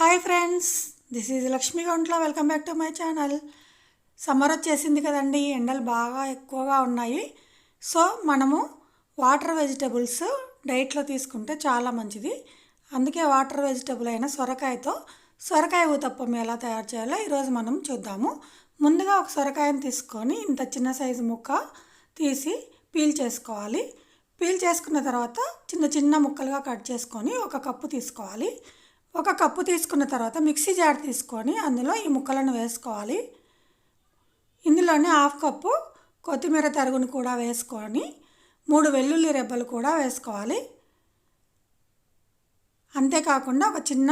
Hi friends this is Lakshmi Gountla. Welcome back to my channel summer వచ్చేసింది కదండి ఎండలు బాగా ఎక్కువగా ఉన్నాయి. సో మనము వాటర్ వెజిటబుల్స్ డైట్లో తీసుకుంటే చాలా మంచిది. అందుకే వాటర్ వెజిటబుల్ అయిన సొరకాయతో సొరకాయ ఊతప్పం ఎలా తయారు చేయాలో ఈరోజు మనం చూద్దాము. ముందుగా ఒక సొరకాయను తీసుకొని ఇంత చిన్న సైజు ముక్క తీసి పీల్ చేసుకోవాలి. పీల్ చేసుకున్న తర్వాత చిన్న చిన్న ముక్కలుగా కట్ చేసుకొని ఒక కప్పు తీసుకోవాలి. ఒక కప్పు తీసుకున్న తర్వాత మిక్సీ జార్ తీసుకొని అందులో ఈ ముక్కలను వేసుకోవాలి. ఇందులోనే హాఫ్ కప్పు కొత్తిమీర తరుగును కూడా వేసుకొని మూడు వెల్లుల్లి రెబ్బలు కూడా వేసుకోవాలి. అంతేకాకుండా ఒక చిన్న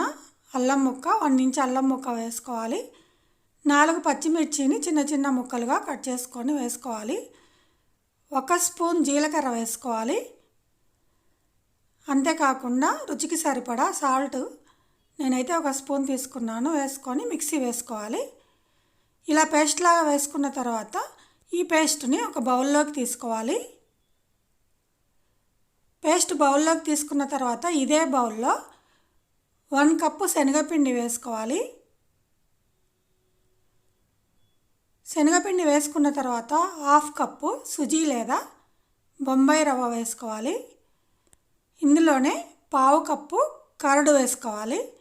అల్లం ముక్క వన్ ఇంచ్ అల్లం ముక్క వేసుకోవాలి. నాలుగు పచ్చిమిర్చిని చిన్న చిన్న ముక్కలుగా కట్ చేసుకొని వేసుకోవాలి. ఒక స్పూన్ జీలకర్ర వేసుకోవాలి. అంతేకాకుండా రుచికి సరిపడా సాల్ట్ నేనైతే ఒక స్పూన్ తీసుకున్నాను వేసుకొని మిక్సీ వేసుకోవాలి. ఇలా పేస్ట్ లాగా వేసుకున్న తర్వాత ఈ పేస్ట్ని ఒక బౌల్లోకి తీసుకోవాలి. పేస్ట్ బౌల్లోకి తీసుకున్న తర్వాత ఇదే బౌల్లో వన్ కప్పు శనగపిండి వేసుకోవాలి. శనగపిండి వేసుకున్న తర్వాత హాఫ్ కప్పు సుజీ లేదా బొంబాయి రవ్వ వేసుకోవాలి. ఇందులోనే పావు కప్పు కరడు వేసుకోవాలి.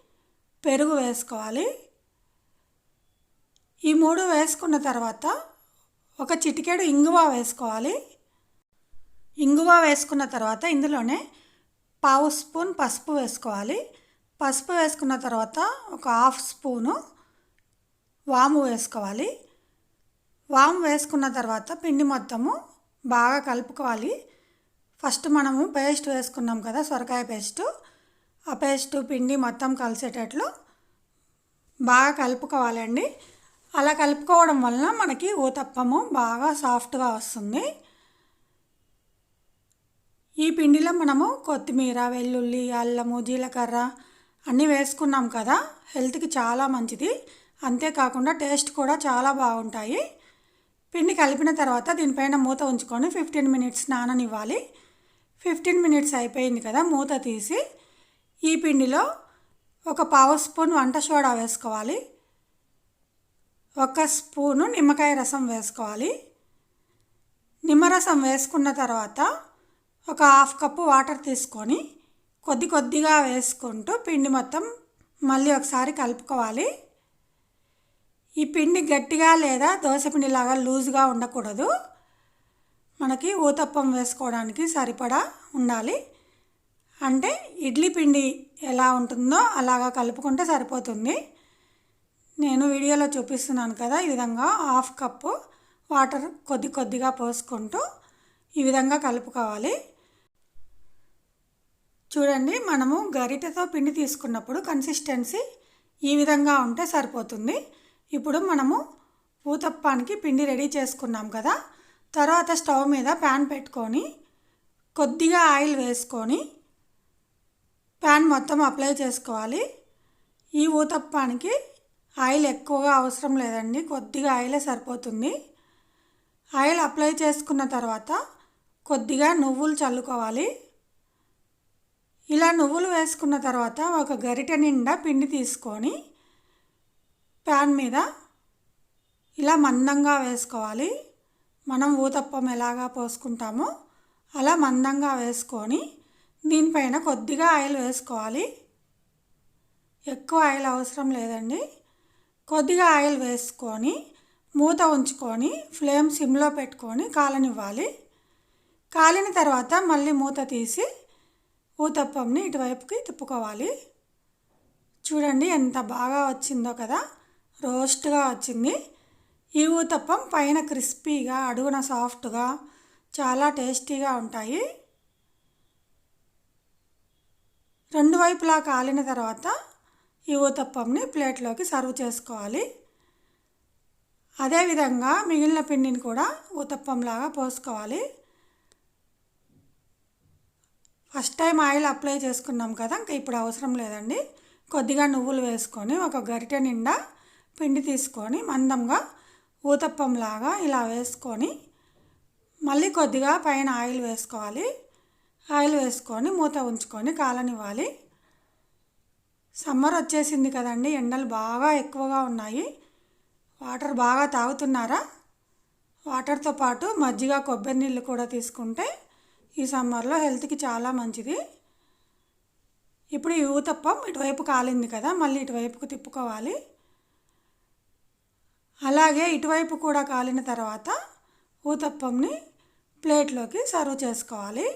పెరుగు వేసుకోవాలి. ఈ మూడు వేసుకున్న తర్వాత ఒక చిటికెడు ఇంగువ వేసుకోవాలి. ఇంగువ వేసుకున్న తర్వాత ఇందులోనే పావు స్పూన్ పసుపు వేసుకోవాలి. పసుపు వేసుకున్న తర్వాత ఒక హాఫ్ స్పూను వాము వేసుకోవాలి. వాము వేసుకున్న తర్వాత పిండి మొత్తము బాగా కలుపుకోవాలి. ఫస్ట్ మనము పేస్ట్ వేసుకున్నాం కదా సొరకాయ పేస్టు. ఆ పేస్ట్ పిండి మొత్తం కలిసేటట్లు బాగా కలుపుకోవాలండి. అలా కలుపుకోవడం వలన మనకి ఊతప్పము బాగా సాఫ్ట్గా వస్తుంది. ఈ పిండిలో మనము కొత్తిమీర వెల్లుల్లి అల్లము జీలకర్ర అన్నీ వేసుకున్నాం కదా హెల్త్కి చాలా మంచిది. అంతేకాకుండా టేస్ట్ కూడా చాలా బాగుంటాయి. పిండి కలిపిన తర్వాత దీనిపైన మూత ఉంచుకొని ఫిఫ్టీన్ మినిట్స్ నాననివ్వాలి. ఫిఫ్టీన్ మినిట్స్ అయిపోయింది కదా మూత తీసి. ఈ పిండిలో ఒక పావు స్పూన్ వంట సోడా వేసుకోవాలి. ఒక స్పూను నిమ్మకాయ రసం వేసుకోవాలి. నిమ్మరసం వేసుకున్న తర్వాత ఒక హాఫ్ కప్పు వాటర్ తీసుకొని కొద్ది కొద్దిగా వేసుకుంటూ పిండి మొత్తం మళ్ళీ ఒకసారి కలుపుకోవాలి. ఈ పిండి గట్టిగా లేదా దోశపిండిలాగా లూజ్గా ఉండకూడదు. మనకి ఊతప్పం వేసుకోవడానికి సరిపడా ఉండాలి. అంటే ఇడ్లీ పిండి ఎలా ఉంటుందో అలాగా కలుపుకుంటే సరిపోతుంది. నేను వీడియోలో చూపిస్తున్నాను కదా ఈ విధంగా హాఫ్ కప్పు వాటర్ కొద్ది కొద్దిగా పోసుకుంటూ ఈ విధంగా కలుపుకోవాలి. చూడండి మనము గరిటెతో పిండి తీసుకున్నప్పుడు కన్సిస్టెన్సీ ఈ విధంగా ఉంటే సరిపోతుంది. ఇప్పుడు మనము ఊతప్పానికి పిండి రెడీ చేసుకున్నాం కదా తర్వాత స్టవ్ మీద ప్యాన్ పెట్టుకొని కొద్దిగా ఆయిల్ వేసుకొని మొత్తం అప్లై చేసుకోవాలి. ఈ ఊతప్పానికి ఆయిల్ ఎక్కువగా అవసరం లేదండి. కొద్దిగా ఆయిలే సరిపోతుంది. ఆయిల్ అప్లై చేసుకున్న తర్వాత కొద్దిగా నువ్వులు చల్లుకోవాలి. ఇలా నువ్వులు వేసుకున్న తర్వాత ఒక గరిటె నిండా పిండి తీసుకొని ప్యాన్ మీద ఇలా మందంగా వేసుకోవాలి. మనం ఊతప్పం ఎలాగా పోసుకుంటామో అలా మందంగా వేసుకొని దీనిపైన కొద్దిగా ఆయిల్ వేసుకోవాలి. ఎక్కువ ఆయిల్ అవసరం లేదండి. కొద్దిగా ఆయిల్ వేసుకొని మూత ఉంచుకొని ఫ్లేమ్ సిమ్లో పెట్టుకొని కాలనివ్వాలి. కాలిన తర్వాత మళ్ళీ మూత తీసి ఊతప్పంని ఇటువైపుకి తిప్పుకోవాలి. చూడండి ఎంత బాగా వచ్చిందో కదా. రోస్ట్గా వచ్చింది. ఈ ఊతప్పం పైన క్రిస్పీగా అడుగున సాఫ్ట్గా చాలా టేస్టీగా ఉంటాయి. రెండు వైపులా కాలిన తర్వాత ఈ ఊతప్పంని ప్లేట్లోకి సర్వ్ చేసుకోవాలి. అదేవిధంగా మిగిలిన పిండిని కూడా ఊతప్పంలాగా పోసుకోవాలి. ఫస్ట్ టైం ఆయిల్ అప్లై చేసుకున్నాం కదా ఇంకా ఇప్పుడు అవసరం లేదండి. కొద్దిగా నువ్వులు వేసుకొని ఒక గరిటె నిండా పిండి తీసుకొని మందంగా ఊతప్పంలాగా ఇలా వేసుకొని మళ్ళీ కొద్దిగా పైన ఆయిల్ వేసుకోవాలి. ఆయిల్ వేసుకొని మూత ఉంచుకొని కాలనివ్వాలి. సమ్మర్ వచ్చేసింది కదండి ఎండలు బాగా ఎక్కువగా ఉన్నాయి. వాటర్ బాగా తాగుతున్నారా? వాటర్తో పాటు మజ్జిగ కొబ్బరి నీళ్ళు కూడా తీసుకుంటే ఈ సమ్మర్లో హెల్త్కి చాలా మంచిది. ఇప్పుడు ఈ ఊతప్పం ఇటువైపు కాలింది కదా మళ్ళీ ఇటువైపుకు తిప్పుకోవాలి. అలాగే ఇటువైపు కూడా కాలిన తర్వాత ఊతప్పంని ప్లేట్లోకి సర్వ్ చేసుకోవాలి.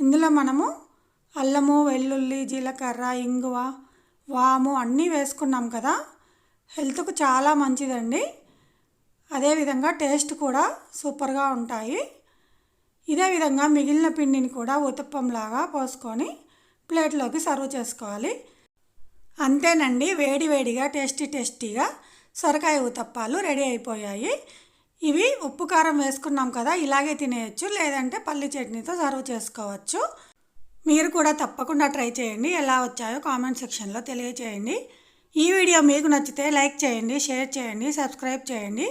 ఇందులో మనము అల్లము వెల్లుల్లి జీలకర్ర ఇంగువ వాము అన్నీ వేసుకున్నాం కదా. హెల్త్కు చాలా మంచిదండి. అదేవిధంగా టేస్ట్ కూడా సూపర్గా ఉంటాయి. ఇదే విధంగా మిగిలిన పిండిని కూడా ఉతప్పంలాగా పోసుకొని ప్లేట్లోకి సర్వ్ చేసుకోవాలి. అంతేనండి వేడివేడిగా టేస్టీ టేస్టీగా సొరకాయ ఉతప్పాలు రెడీ అయిపోయాయి. ఇవి ఉప్పు కారం వేసుకున్నాం కదా ఇలాగే తినేయచ్చు లేదంటే పల్లి చట్నీతో సర్వ్ చేసుకోవచ్చు. మీరు కూడా తప్పకుండా ట్రై చేయండి ఎలా వచ్చాయో కామెంట్ సెక్షన్లో తెలియచేయండి. ఈ వీడియో మీకు నచ్చితే లైక్ చేయండి షేర్ చేయండి సబ్స్క్రైబ్ చేయండి.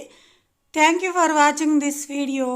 Thank you for watching this video